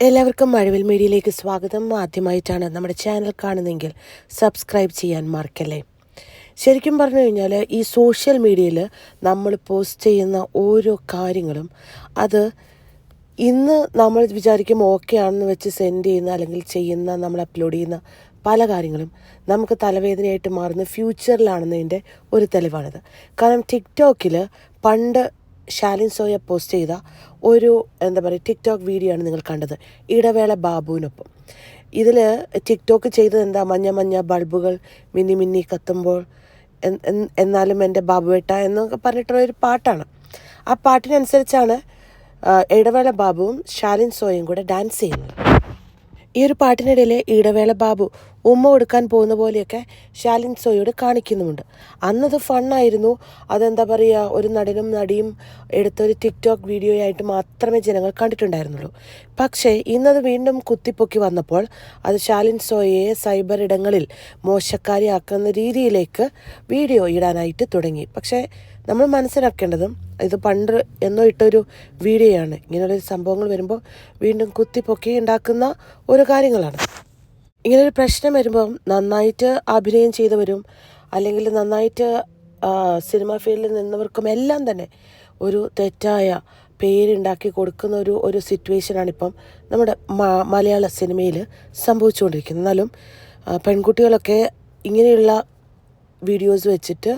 എല്ലാവർക്കും മഴവിൽ മീഡിയയിലേക്ക് സ്വാഗതം. ആദ്യമായിട്ടാണ് നമ്മുടെ ചാനൽ കാണുന്നതെങ്കിൽ സബ്സ്ക്രൈബ് ചെയ്യാൻ മറക്കല്ലേ. ശരിക്കും പറഞ്ഞു കഴിഞ്ഞാൽ ഈ സോഷ്യൽ മീഡിയയിൽ നമ്മൾ പോസ്റ്റ് ചെയ്യുന്ന ഓരോ കാര്യങ്ങളും അത് ഇന്ന് നമ്മൾ വിചാരിക്കും ഓക്കെ ആണെന്ന് വെച്ച് സെൻഡ് ചെയ്യുന്ന അല്ലെങ്കിൽ ചെയ്യുന്ന നമ്മൾ അപ്ലോഡ് ചെയ്യുന്ന പല കാര്യങ്ങളും നമുക്ക് തലവേദനയായിട്ട് മാറുന്ന ഫ്യൂച്ചറിലാണെന്നതിന്റെ ഒരു തെളിവാണിത്. കാരണം ടിക്ടോക്കിൽ പണ്ട് ഷാലിൻ സോയ പോസ്റ്റ് ചെയ്ത ഒരു എന്താ പറയുക ടിക്ടോക്ക് വീഡിയോ ആണ് നിങ്ങൾ കണ്ടത്. ഇടവേള ബാബുവിനൊപ്പം. ഇതിൽ ടിക്ടോക്ക് ചെയ്തത് എന്താ? മഞ്ഞ മഞ്ഞ ബൾബുകൾ മിന്നി മിന്നി കത്തുമ്പോൾ എന്നാലും എന്റെ ബാബുവേട്ട എന്നൊക്കെ പറഞ്ഞിട്ടുള്ള ഒരു പാട്ടാണ്. ആ പാട്ടിനനുസരിച്ചാണ് ഇടവേള ബാബുവും ഷാലിൻ സോയും കൂടെ ഡാൻസ് ചെയ്യുന്നത്. ഈ ഒരു പാട്ടിനിടയിൽ ഇടവേള ബാബു ഉമ്മ കൊടുക്കാൻ പോകുന്ന പോലെയൊക്കെ ഷാലിൻ സോയോട് കാണിക്കുന്നുമുണ്ട്. അന്നത് ഫണ്ണായിരുന്നു. അതെന്താ പറയുക ഒരു നടനും നടിയും എടുത്തൊരു ടിക്ടോക്ക് വീഡിയോ ആയിട്ട് മാത്രമേ ജനങ്ങൾ കണ്ടിട്ടുണ്ടായിരുന്നുള്ളൂ. പക്ഷേ ഇന്നത് വീണ്ടും കുത്തിപ്പൊക്കി വന്നപ്പോൾ അത് ഷാലിൻ സോയയെ സൈബർ ഇടങ്ങളിൽ മോശക്കാരിയാക്കുന്ന രീതിയിലേക്ക് വീഡിയോ ഇടാനായിട്ട് തുടങ്ങി. പക്ഷേ നമ്മൾ മനസ്സിലാക്കേണ്ടതും ഇത് പണ്ട് എന്നോ ഇട്ടൊരു വീഡിയോയാണ്. ഇങ്ങനെയുള്ള സംഭവങ്ങൾ വരുമ്പോൾ വീണ്ടും കുത്തിപ്പൊക്കി ഉണ്ടാക്കുന്ന ഓരോ കാര്യങ്ങളാണ്. ഇങ്ങനൊരു പ്രശ്നം വരുമ്പം നന്നായിട്ട് അഭിനയം ചെയ്തവരും അല്ലെങ്കിൽ നന്നായിട്ട് സിനിമ ഫീൽഡിൽ നിന്നവർക്കും എല്ലാം തന്നെ ഒരു തെറ്റായ പേരുണ്ടാക്കി കൊടുക്കുന്ന ഒരു ഒരു സിറ്റുവേഷനാണിപ്പം നമ്മുടെ മലയാള സിനിമയിൽ സംഭവിച്ചുകൊണ്ടിരിക്കുന്നത്. എന്നാലും പെൺകുട്ടികളൊക്കെ ഇങ്ങനെയുള്ള വീഡിയോസ് വെച്ചിട്ട്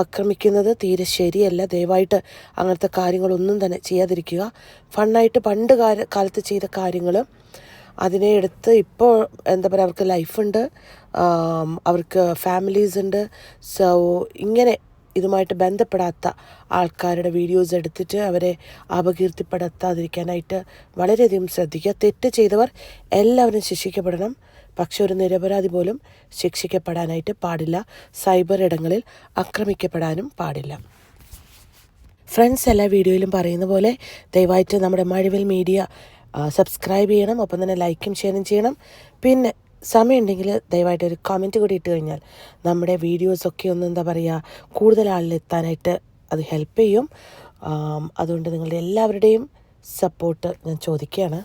ആക്രമിക്കുന്നത് തീരെ ശരിയല്ല. ദയവായിട്ട് അങ്ങനത്തെ കാര്യങ്ങളൊന്നും തന്നെ ചെയ്യാതിരിക്കുക. ഫണ്ണായിട്ട് പണ്ട് കാല കാലത്ത് ചെയ്ത കാര്യങ്ങൾ അതിനെ എടുത്ത് ഇപ്പോൾ എന്താ പറയുക അവർക്ക് ലൈഫുണ്ട് അവർക്ക് ഫാമിലീസ് ഉണ്ട്. സോ ഇങ്ങനെ ഇതുമായിട്ട് ബന്ധപ്പെടാത്ത ആൾക്കാരുടെ വീഡിയോസ് എടുത്തിട്ട് അവരെ അപകീർത്തിപ്പെടുത്താതിരിക്കാനായിട്ട് വളരെയധികം ശ്രദ്ധിക്കുക. തെറ്റ് ചെയ്തവർ എല്ലാവരും ശിക്ഷിക്കപ്പെടണം. പക്ഷെ ഒരു നിരപരാധി പോലും ശിക്ഷിക്കപ്പെടാനായിട്ട് പാടില്ല. സൈബർ ഇടങ്ങളിൽ ആക്രമിക്കപ്പെടാനും പാടില്ല. ഫ്രണ്ട്സ് എല്ലാ വീഡിയോയിലും പറയുന്ന പോലെ ദയവായിട്ട് നമ്മുടെ മഴവിൽ മീഡിയ സബ്സ്ക്രൈബ് ചെയ്യണം. ഒപ്പം തന്നെ ലൈക്കും ഷെയറും ചെയ്യണം. പിന്നെ സമയമുണ്ടെങ്കിൽ ദയവായിട്ട് ഒരു കമന്റ് കൂടി ഇട്ട് കഴിഞ്ഞാൽ നമ്മുടെ വീഡിയോസൊക്കെ ഒന്ന് എന്താ പറയുക കൂടുതൽ ആളിലെത്താനായിട്ട് അത് ഹെൽപ്പ് ചെയ്യും. അതുകൊണ്ട് നിങ്ങളുടെ എല്ലാവരുടെയും സപ്പോർട്ട് ഞാൻ ചോദിക്കുകയാണ്.